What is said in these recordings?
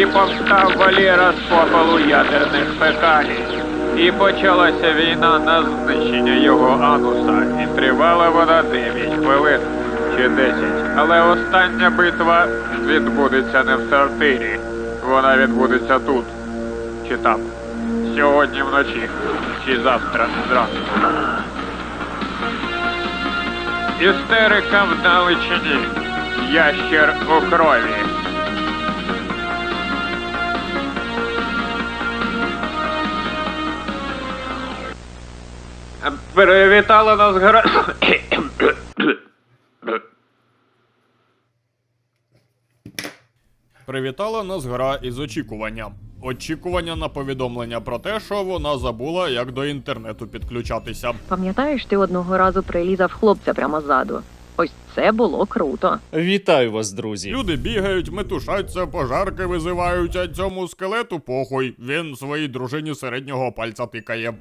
І повстав Валєра з попелу ядерних фекалій. І почалася війна на знищення його ануса. І тривала вона 9 хвилин чи 10. Але остання битва відбудеться не в сортирі. Вона відбудеться тут. Чи там. Сьогодні вночі. Чи завтра зранку. Істерика в Галичині. Ящер у крові. Привітала нас гра. Привітала нас гра із очікування. Очікування на повідомлення про те, що вона забула, як до інтернету підключатися. Пам'ятаєш, ти одного разу прилізав хлопця прямо ззаду? Ось це було круто. Вітаю вас, друзі. Люди бігають, метушаться, пожарки визивають, а цьому скелету похуй. Він своїй дружині середнього пальця тикає.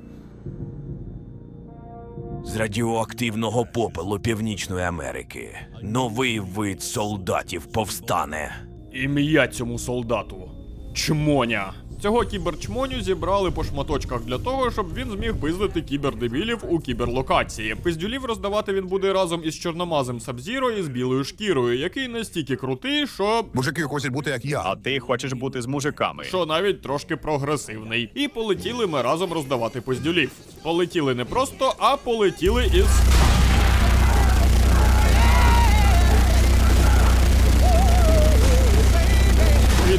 З радіоактивного попелу Північної Америки новий вид солдатів повстане. Ім'я цьому солдату. Чмоня. Цього кіберчмоню зібрали по шматочках для того, щоб він зміг пиздити кібердебілів у кіберлокації. Пиздюлів роздавати він буде разом із чорномазим Сабзіро і з білою шкірою, який настільки крутий, що. Мужики хочуть бути як я. А ти хочеш бути з мужиками. Що навіть трошки прогресивний. І полетіли ми разом роздавати пиздюлів. Полетіли не просто, а полетіли із.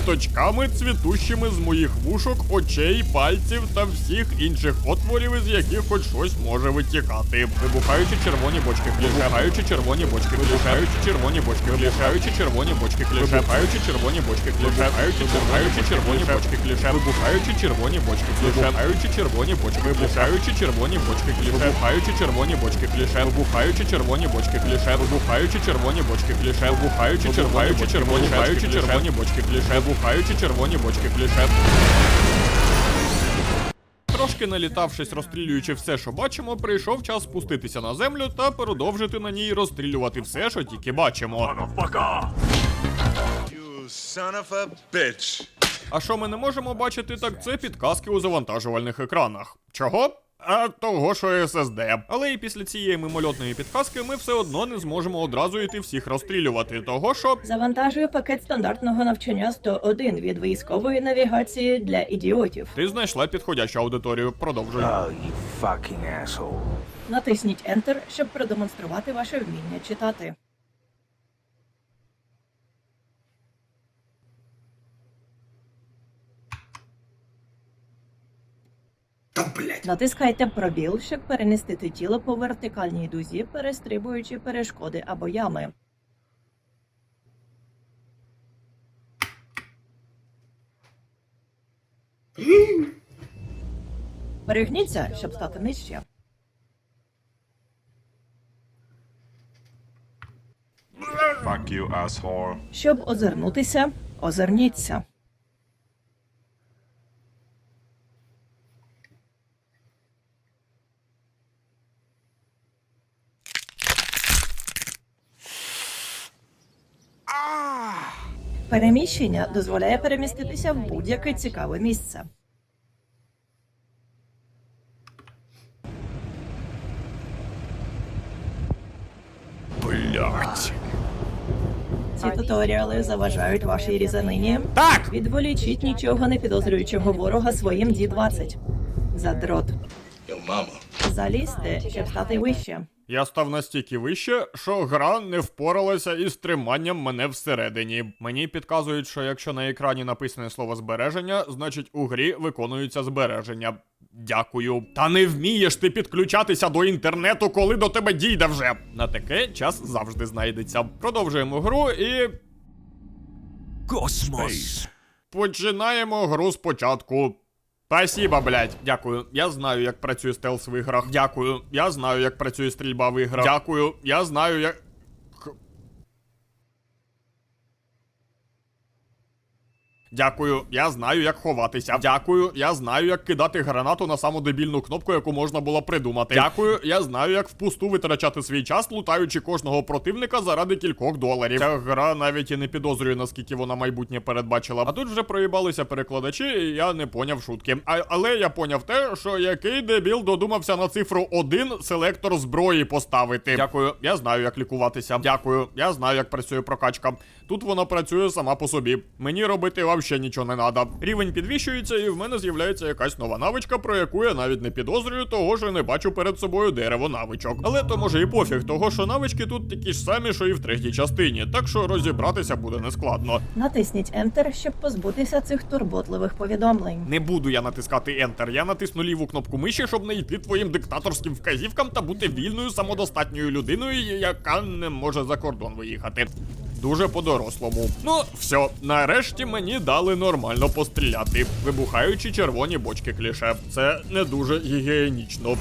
Квіточками цвітущими з моїх вушок, очей, пальців та всіх інших отворів, із яких хоч щось може витікати. Вибухаючи червоні бочки, вибухаючи червоні бочки, вибухаючи червоні бочки, вибухаючи червоні бочки, вибухаючи червоні бочки, вибухаючи вибухаючи червоні бочки, вибухаючи червоні бочки, вибухаючи червоні бочки, вибухаючи червоні бочки, вибухаючи червоні бочки, вибухаючи червоні бочки, вибухаючи червоні бочки, вибухаючи червоні червоні вибухаючи червоні бочки, вибухаючи червоні бочки, Трошки налітавшись, розстрілюючи все, що бачимо, прийшов час спуститися на землю та продовжити на ній розстрілювати все, що тільки бачимо. You son of a bitch. А що ми не можемо бачити, так це підказки у завантажувальних екранах. Чого? А того, що SSD. Але і після цієї мимольотної підказки ми все одно не зможемо одразу йти всіх розстрілювати. Того, що Завантажую пакет стандартного навчання 101 від військової навігації для ідіотів. ти знайшла підходящу аудиторію. Продовжуй. Натисніть Enter, щоб продемонструвати ваше вміння читати. Натискайте пробіл, щоб перемістити тіло по вертикальній дузі, перестрибуючи перешкоди або ями. Перегніться, щоб стати нижче. Fuck you, asshole. Щоб озирнутися, озирніться. Переміщення дозволяє переміститися в будь-яке цікаве місце. Блять. Ці туторіали заважають вашій різанині. Так! Відволічіть нічого не підозрюючого ворога своїм D20. Задрот. Залізьте, щоб стати вище. Я став настільки вище, що гра не впоралася із триманням мене всередині. Мені підказують, що якщо на екрані написане слово збереження, значить у грі виконується збереження. Дякую. Та не вмієш ти підключатися до інтернету, коли до тебе дійде вже. На таке час завжди знайдеться. Продовжуємо гру і Космос. починаємо гру спочатку. Спасибо, блядь. Дякую. Я знаю, як працює стелс в іграх. Дякую. Я знаю, як працює стрільба в іграх. Дякую. Я знаю, як. Дякую, я знаю, як ховатися. Дякую, я знаю, як кидати гранату на саму дебільну кнопку, яку можна було придумати. Дякую, я знаю, як впусту витрачати свій час, лутаючи кожного противника заради кількох доларів. Ця гра навіть і не підозрює, наскільки вона майбутнє передбачила. А тут вже проїбалися перекладачі, і я не поняв шутки. А, але я поняв те, що який дебіл додумався на цифру 1 селектор зброї поставити. Дякую, я знаю, як лікуватися. Дякую, я знаю, як працює прокачка. Тут вона працює сама по собі. Мені робити взагалі нічого не треба. Рівень підвищується, і в мене з'являється якась нова навичка, про яку я навіть не підозрюю, того що не бачу перед собою дерево навичок. Але то може і пофіг, того що навички тут такі ж самі, що і в третій частині, так що розібратися буде нескладно. Натисніть Enter, щоб позбутися цих турботливих повідомлень. Не буду я натискати Enter, я натисну ліву кнопку миші, щоб не йти твоїм диктаторським вказівкам та бути вільною самодостатньою людиною, яка не може за кордон виїхати. Дуже по-дорослому. Ну, все, нарешті мені дали нормально постріляти, вибухаючи червоні бочки кліше. Це не дуже гігієнічно.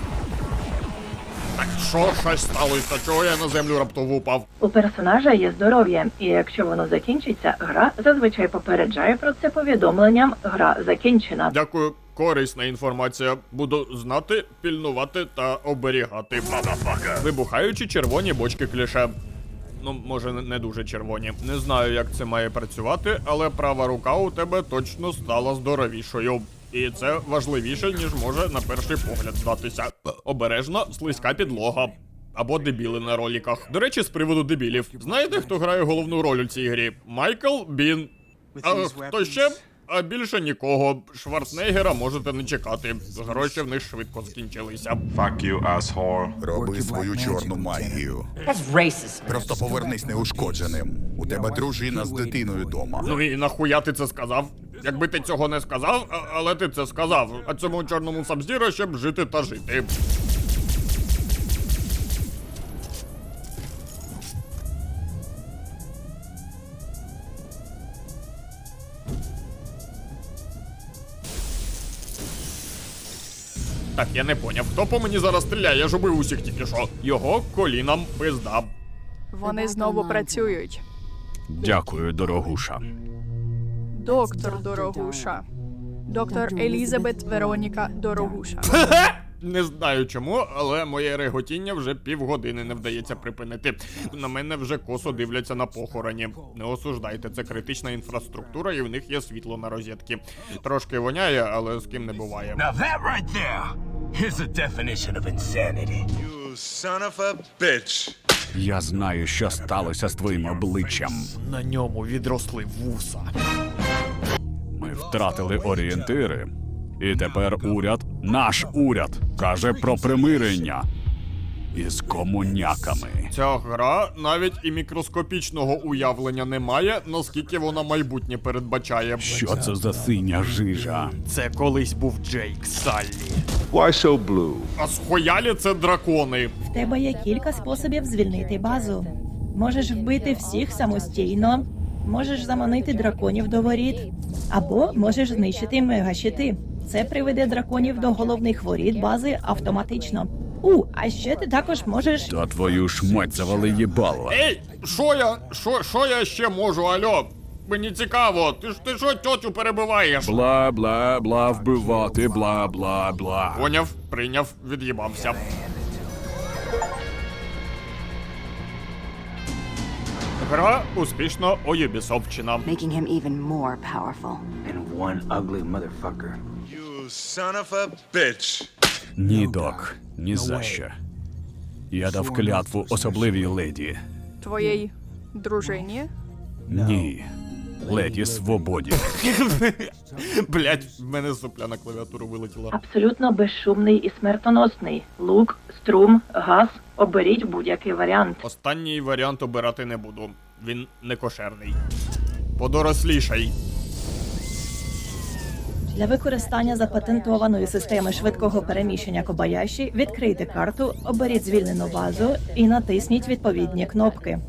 Так що щось сталося? Чого я на землю раптово упав? У персонажа є здоров'я, і якщо воно закінчиться, гра зазвичай попереджає про це повідомленням Гра закінчена. Дякую, корисна інформація. Буду знати, пільнувати та оберігати. Вибухаючи червоні бочки кліше. Ну, може, не- дуже червоні. Не знаю, як це має працювати, але права рука у тебе точно стала здоровішою. І це важливіше, ніж може на перший погляд здатися. Обережно, слизька підлога. Або дебіли на роліках. До речі, з приводу дебілів. Знаєте, хто грає головну роль у цій грі? Майкл Бін. А хто ще? А більше нікого. Шварценеггера можете не чекати. Гроші в них швидко скінчилися. Fuck you, asshole. Роби свою чорну магію. Просто повернись неушкодженим. У тебе дружина з дитиною дома. Ну і нахуя ти це сказав? Якби ти цього не сказав, а- але ти це сказав. А цьому чорному сабзіра ще б жити та жити. Так, я не поняв, хто по мені зараз стріляє, я ж убив усіх тільки що. Його колінам пизда. Вони знову працюють. Дякую, дорогуша. Доктор Дорогуша. Доктор Елізабет Вероніка Дорогуша. Не знаю чому, але моє реготіння вже півгодини не вдається припинити. На мене вже косо дивляться на похороні. Не осуждайте, це критична інфраструктура, і в них є світло на розетки. Трошки воняє, але з ким не буває. Now that right there is a definition of insanity. You son of a bitch. Я знаю, що сталося з твоїм обличчям. На ньому відросли вуса. Ми втратили орієнтири. І тепер уряд, наш уряд, каже про примирення із комуняками. Ця гра навіть і мікроскопічного уявлення не має, наскільки вона майбутнє передбачає. Що це за синя жижа? Це колись був Джейк Саллі. Why so blue? А схоялі це дракони. В тебе є кілька способів звільнити базу. Можеш вбити всіх самостійно, можеш заманити драконів до воріт, або можеш знищити мегащити. Це приведе драконів до головних воріт бази автоматично. У, а ще ти також можеш Та твою ж мать завали їбало. Ей, що я? Що, що я ще можу, альо? Мені цікаво, ти ж ти що тьотю перебиваєш? Бла бла бла вбивати, бла бла бла. Поняв, прийняв, від'їбався. Гра успішно оюбісовчена. making him even more powerful. You son of a bitch. Ні, док, ні за що. Я дав клятву особливій леді. Твоєї дружині. Ні. Леді свободі. Блять, в мене сопля на клавіатуру вилетіла. абсолютно безшумний і смертоносний. Лук, струм, газ. Оберіть будь-який варіант. Останній варіант обирати не буду. Він не кошерний. Подорослішай. Для використання запатентованої системи швидкого переміщення Кобаяші відкрийте карту, оберіть звільнену базу і натисніть відповідні кнопки.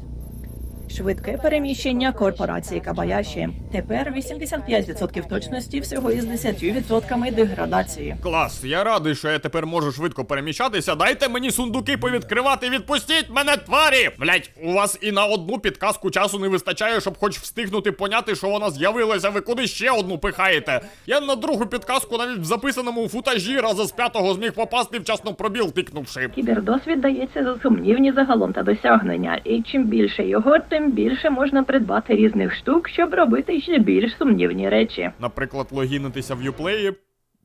Швидке переміщення корпорації Кабаяші. Тепер 85% точності всього із 10% деградації. Клас, я радий, що я тепер можу швидко переміщатися. Дайте мені сундуки повідкривати, відпустіть мене, тварі! Блять, у вас і на одну підказку часу не вистачає, щоб хоч встигнути поняти, що вона з'явилася. Ви куди ще одну пихаєте? Я на другу підказку навіть в записаному футажі раза з п'ятого зміг попасти вчасно пробіл, тикнувши. Кібердосвід дається за сумнівні загалом та досягнення, і чим більше його, тим більше можна придбати різних штук, щоб робити ще більш сумнівні речі. Наприклад, логінитися в юплеї.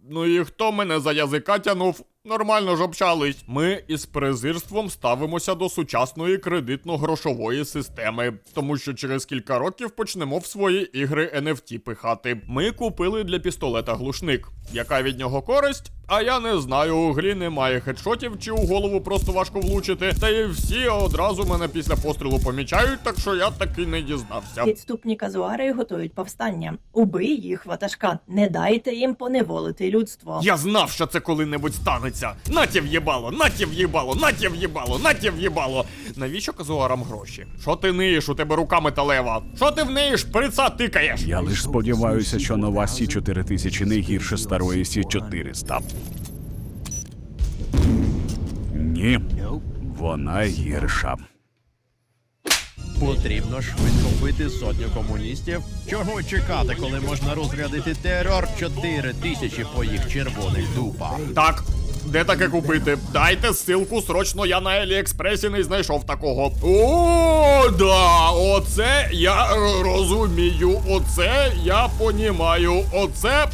Ну і хто мене за язика тянув? Нормально ж общались. Ми із презирством ставимося до сучасної кредитно-грошової системи, тому що через кілька років почнемо в свої ігри NFT пихати. Ми купили для пістолета глушник. Яка від нього користь? А я не знаю, у грі немає хедшотів чи у голову просто важко влучити. Та і всі одразу мене після пострілу помічають, так що я таки не дізнався. Підступні казуари готують повстання. Убий їх, ватажка. Не дайте їм поневолити людство. Я знав, що це коли-небудь станеться. Наті в'єбало, наті в'єбало, наті в'єбало, наті в'єбало. Навіщо казуарам гроші? Що ти ниєш, у тебе рука металева? Що ти в неї шприца тикаєш? Я лиш сподіваюся, що нова Сі 4000 не гірше старої Сі 400. Ні, вона гірша. Потрібно швидко вбити сотню комуністів. Чого чекати, коли можна розрядити терор 4 тисячі по їх червоних дупах? Так. Де таке купити? Дайте ссылку, срочно я на Аліекспресі не знайшов такого. О, да, оце я розумію, оце я понімаю, оце.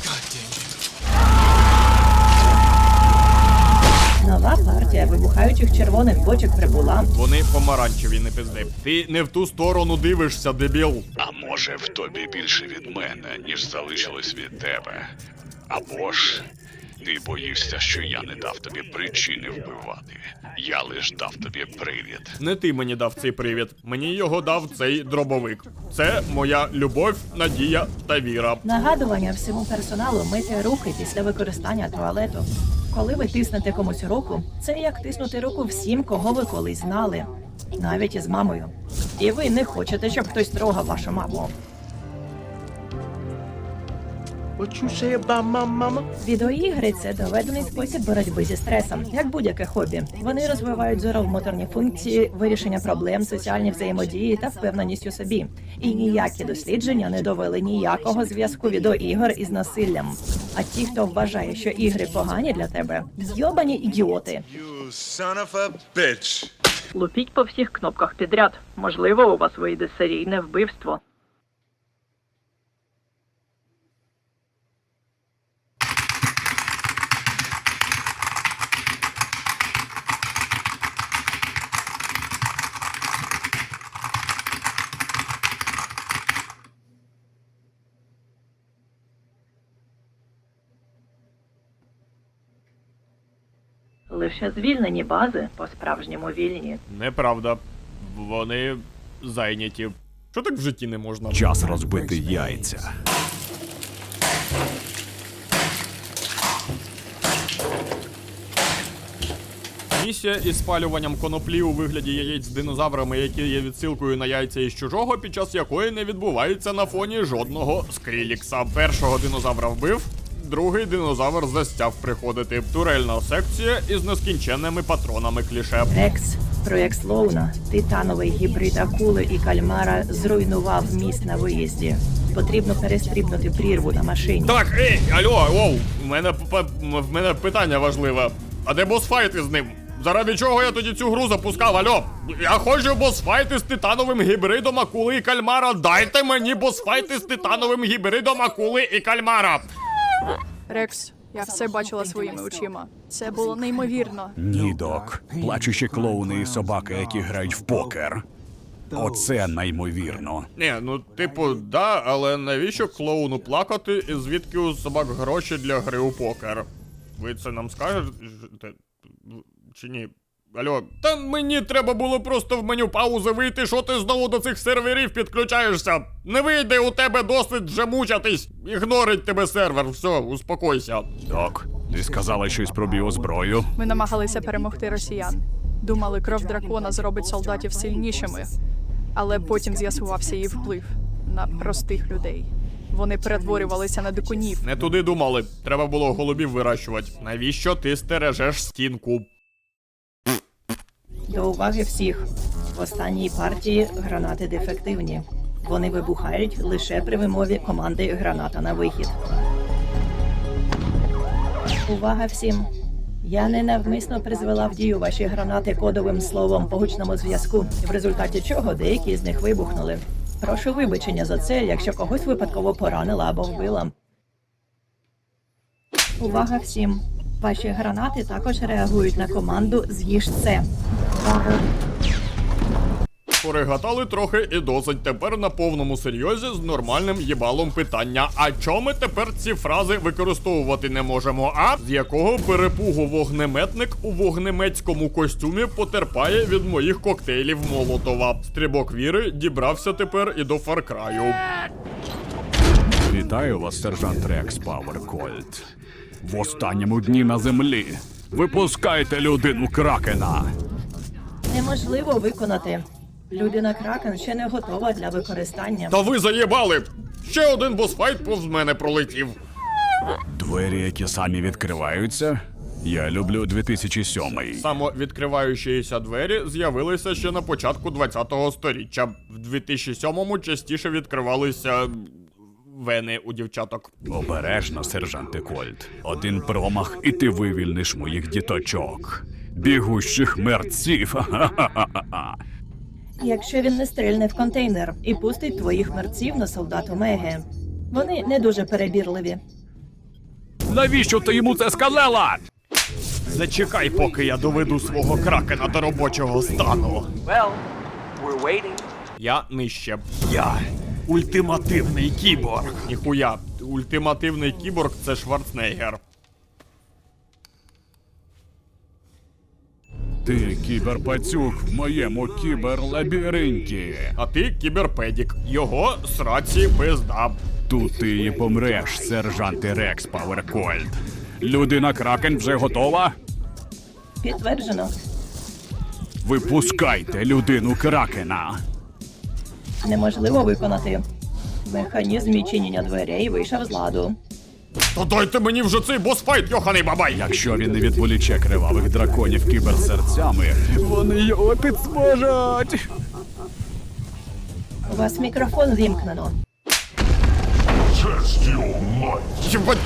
Нова партія вибухаючих червоних бочок прибула. Вони помаранчеві, не пизди. Ти не в ту сторону дивишся, дебіл. А може в тобі більше від мене, ніж залишилось від тебе. Або ж ти боїшся, що я не дав тобі причини вбивати. Я лиш дав тобі привід. Не ти мені дав цей привід, мені його дав цей дробовик. Це моя любов, надія та віра. Нагадування всьому персоналу мити руки після використання туалету. Коли ви тиснете комусь руку, це як тиснути руку всім, кого ви колись знали, навіть із мамою. І ви не хочете, щоб хтось трогав вашу маму. What you say about my mama? Відеоігри це доведений спосіб боротьби зі стресом, як будь-яке хобі. Вони розвивають зоромоторні функції, вирішення проблем, соціальні взаємодії та впевненість у собі. І ніякі дослідження не довели ніякого зв'язку відеоігор із насиллям. А ті, хто вважає, що ігри погані для тебе, йобані ідіоти. You son of a bitch. Лупіть по всіх кнопках підряд. Можливо, у вас вийде серійне вбивство. Лише звільнені бази по-справжньому вільні. Неправда. Вони зайняті. Що так в житті не можна? Час розбити яйця. Місія із спалюванням коноплі у вигляді яєць з динозаврами, які є відсилкою на яйця із чужого, під час якої не відбувається на фоні жодного скрілікса. Першого динозавра вбив. Другий динозавр застяв приходити. Турельна секція із нескінченними патронами кліше. Рекс, проєкт Слоуна, титановий гібрид акули і кальмара зруйнував міст на виїзді. Потрібно перестрібнути прірву на машині. Так, ей, алло, оу, в мене в мене питання важливе. А де босфайти з ним? Заради чого я тоді цю гру запускав? Алло, я хочу босфайти з титановим гібридом акули і кальмара. Дайте мені босфайти з титановим гібридом акули і кальмара. Рекс, я все бачила своїми очима. Це було неймовірно. Ні, док. Плачучі клоуни і собаки, які грають в покер. Оце неймовірно. Ні, ну типу, да, але навіщо клоуну плакати і звідки у собак гроші для гри у покер? Ви це нам скажете? Чи ні? Алло, та мені треба було просто в меню паузи вийти, що ти знову до цих серверів підключаєшся. Не вийде у тебе досить вже мучатись. Ігнорить тебе сервер, все, успокойся. Док, ти сказала щось про біозброю? Ми намагалися перемогти росіян. Думали, кров дракона зробить солдатів сильнішими. Але потім з'ясувався її вплив на простих людей. Вони перетворювалися на дикунів. Не туди думали. Треба було голубів вирощувати. Навіщо ти стережеш стінку? До уваги всіх. В останній партії гранати дефективні. Вони вибухають лише при вимові команди граната на вихід. Увага всім! Я ненавмисно призвела в дію ваші гранати кодовим словом по гучному зв'язку, в результаті чого деякі з них вибухнули. Прошу вибачення за це, якщо когось випадково поранила або вбила. Увага всім! Ваші гранати також реагують на команду З'їж це. Порегатали трохи і досить. Тепер на повному серйозі з нормальним їбалом питання. А чому ми тепер ці фрази використовувати не можемо? А з якого перепугу вогнеметник у вогнеметському костюмі потерпає від моїх коктейлів Молотова? Стрибок віри дібрався тепер і до Фаркраю. Вітаю вас, сержант Рекс Пауеркольт. В останньому дні на землі. Випускайте людину кракена. Неможливо виконати. Людина Кракен ще не готова для використання. Та ви заєбали! Ще один босфайт повз мене пролетів. Двері, які самі відкриваються. Я люблю 2007. Самовідкриваючіся двері з'явилися ще на початку 20-го сторіччя. В 2007-му частіше відкривалися вени у дівчаток. Обережно, сержанте Кольт. Один промах, і ти вивільниш моїх діточок. Бігущих мерців. Якщо він не стрільне в контейнер і пустить твоїх мерців на солдат Омеги. Вони не дуже перебірливі. Навіщо ти йому це сказала? Зачекай, поки я доведу свого кракена до робочого стану. Я нижче. Я ультимативний кіборг. Ніхуя, ультимативний кіборг це Шварценеггер. Ти кіберпацюк в моєму кіберлабіринті. А ти кіберпедік. Його сраці пизда. Тут ти і помреш, сержанте Рекс Пауеркольт. Людина Кракен вже готова? Підтверджено. Випускайте людину Кракена. Неможливо виконати. Механізм відчинення дверей вийшов з ладу. То дайте мені вже цей босфайт, йоханий бабай! Якщо він не відволіче кривавих драконів кіберсерцями, вони його підсможуть. У вас мікрофон вімкнено. Єбать!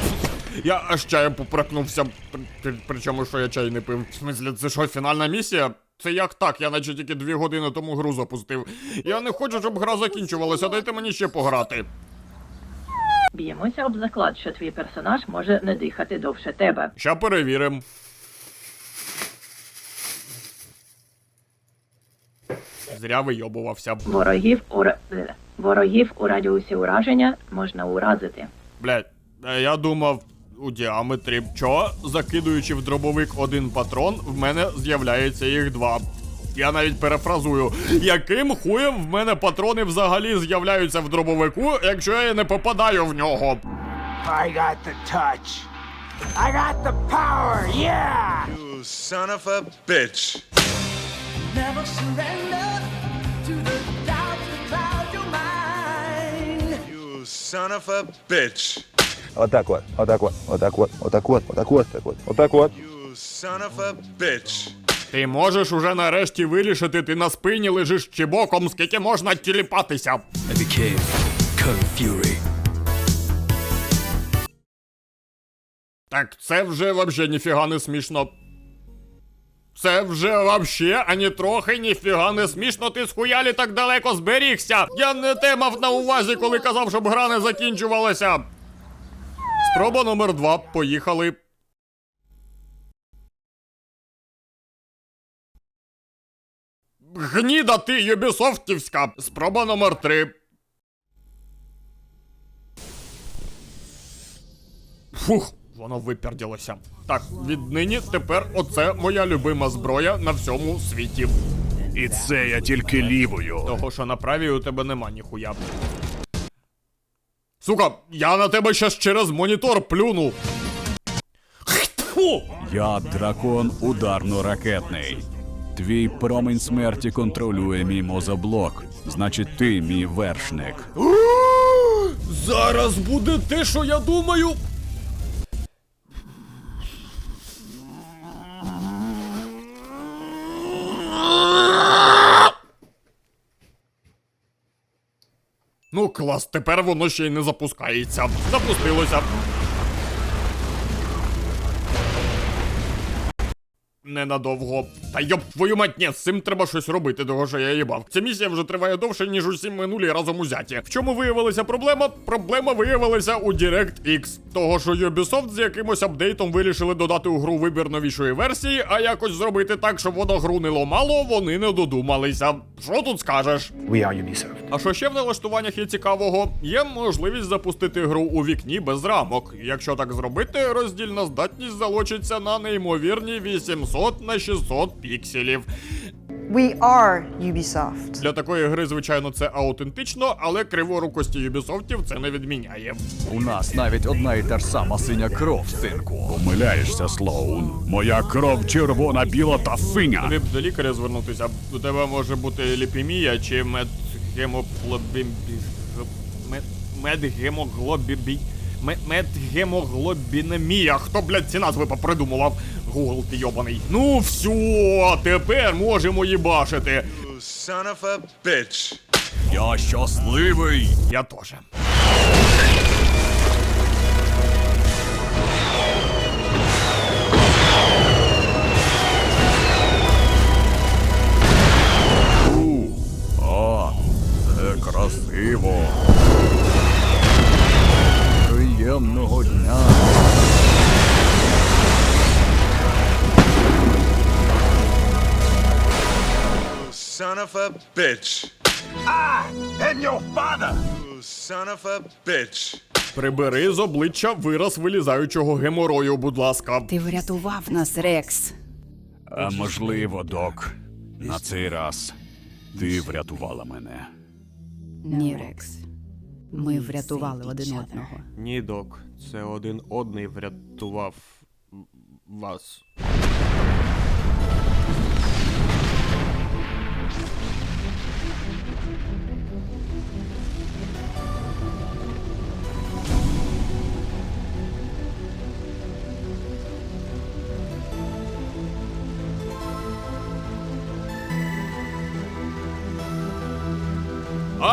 Я аж чаєм. При- при- Причому, що я чай не пив. В смислі, це що, фінальна місія? Це як так? Я наче тільки дві години тому гру запустив. Я не хочу, щоб гра закінчувалася, дайте мені ще пограти. Б'ємося об заклад, що твій персонаж може не дихати довше тебе. Ща перевірим. Зря вийобувався. Ворогів у ра- е, ворогів у радіусі ураження можна уразити. Блять, я думав у діаметрі. Чо, закидуючи в дробовик один патрон, в мене з'являється їх два. Я навіть перефразую, яким хуєм в мене патрони взагалі з'являються в дробовику, якщо я не попадаю в нього. You son of a bitch. You son of a bitch. Отак от, отак от, отак от, отак от, отак от, так от, отак от. Son of a bitch. Ти можеш уже нарешті вирішити, ти на спині лежиш чи боком, скільки можна тіліпатися. Так це вже вообще ніфіга не смішно. Це вже вообще ані трохи ніфіга не смішно, ти схуялі так далеко зберігся. Я не те мав на увазі, коли казав, щоб гра не закінчувалася. Спроба номер два. Поїхали. Гніда ти, Юбісофтівська. Спроба номер три. Фух, воно виперділося. Так, віднині тепер оце моя любима зброя на всьому світі. І це я тільки лівою. Того, що на правій у тебе нема ніхуя. Сука, я на тебе щас через монітор плюну. Фу! Я дракон ударно-ракетний. Твій промінь смерті контролює мій мозоблок. Значить, ти мій вершник. Зараз буде те, що я думаю. Ну, клас, тепер воно ще й не запускається. Запустилося. Ненадовго. Та йоп, твою мать, ні, з цим треба щось робити, того що я їбав. Ця місія вже триває довше, ніж усі минулі разом узяті. В чому виявилася проблема? Проблема виявилася у DirectX. Того, що Ubisoft з якимось апдейтом вирішили додати у гру вибір новішої версії, а якось зробити так, щоб воно гру не ломало, вони не додумалися. Що тут скажеш? We are Ubisoft. А що ще в налаштуваннях є цікавого? Є можливість запустити гру у вікні без рамок. Якщо так зробити, роздільна здатність залочиться на неймовірні 800 на 600 пікселів. We are Ubisoft. Для такої гри, звичайно, це аутентично, але криворукості Юбісофтів це не відміняє. У нас навіть одна і та ж сама синя кров, синку. Помиляєшся, Слоун. Моя кров червона, біла та синя. Тобі б до лікаря звернутися. У тебе може бути ліпемія чи медгемоглобі... мед- медгемоглобі... ме- Медгемоглобінемія. Хто, блядь, ці назви попридумував? Гугл ти йобаний. Ну все, тепер можемо їбашити. Son of a bitch. Я щасливий. Я теж. А, це красиво. Bitch. Ah, and your father. You son of a bitch. Прибери з обличчя вираз вилізаючого геморою, будь ласка. Ти врятував нас, Рекс. А можливо, док, на цей раз ти врятувала мене. Ні, Рекс. Ми врятували один одного. Ні, док, це один одний врятував вас.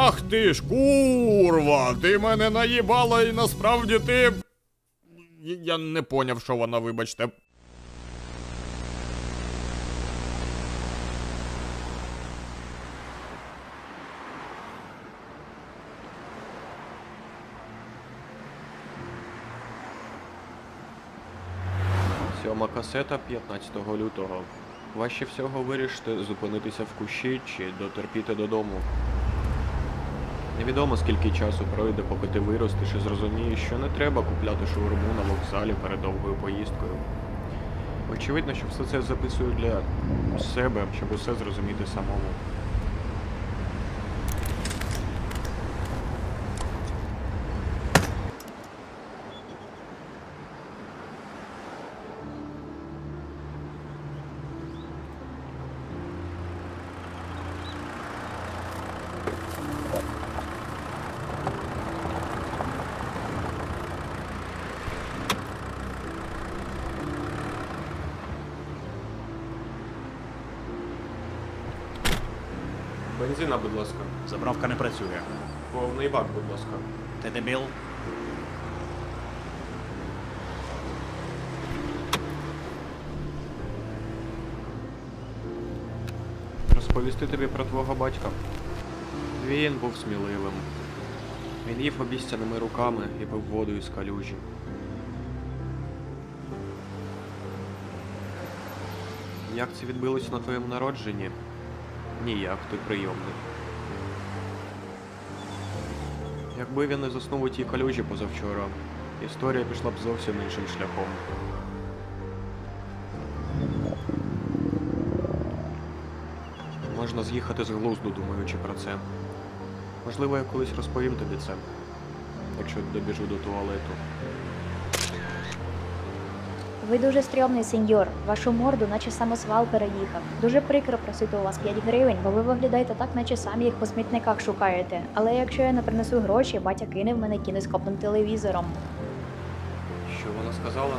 Ах ти ж курва! Ти мене наїбала і насправді ти. Я- не поняв, що вона, вибачте. Сьома касета 15 лютого. Важче всього вирішити зупинитися в кущі чи дотерпіти додому. Невідомо скільки часу пройде, поки ти виростеш і зрозумієш, що не треба купляти шаурму на вокзалі перед довгою поїздкою. Очевидно, що все це записую для себе, щоб усе зрозуміти самому. Бензина, будь ласка. Заправка не працює. Повний бак, будь ласка. Ти дебіл? Розповісти тобі про твого батька. Він був сміливим. Він їв обіцяними руками і пив воду із калюжі. Як це відбилось на твоєму народженні? Ніяк, ти прийомний. Якби він не заснув у тій калюжі позавчора, історія пішла б зовсім іншим шляхом. Можна з'їхати з глузду, думаючи про це. Можливо, я колись розповім тобі це, якщо добіжу до туалету. Ви дуже стрьомний сеньор. Вашу морду, наче самосвал переїхав. Дуже прикро просити у вас 5 гривень, бо ви виглядаєте так, наче самі їх по смітниках шукаєте. Але якщо я не принесу гроші, батя кине в мене кінескопним телевізором. Що вона сказала?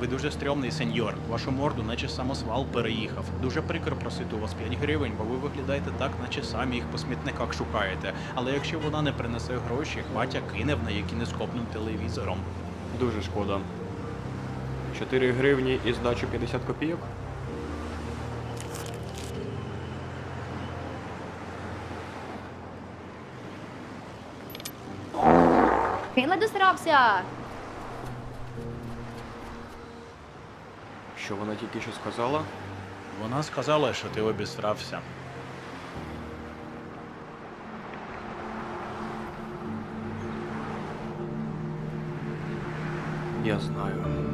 Ви дуже стрьомний сеньор. Вашу морду, наче самосвал переїхав. Дуже прикро просити у вас 5 гривень, бо ви виглядаєте так, наче самі їх по смітниках шукаєте. Але якщо вона не принесе гроші, батя кине в неї кінескопним телевізором. Дуже шкода. 4 гривні і здачу 50 копійок? Кине досрався! Що вона тільки що сказала? Вона сказала, що ти обістрався. Я знаю.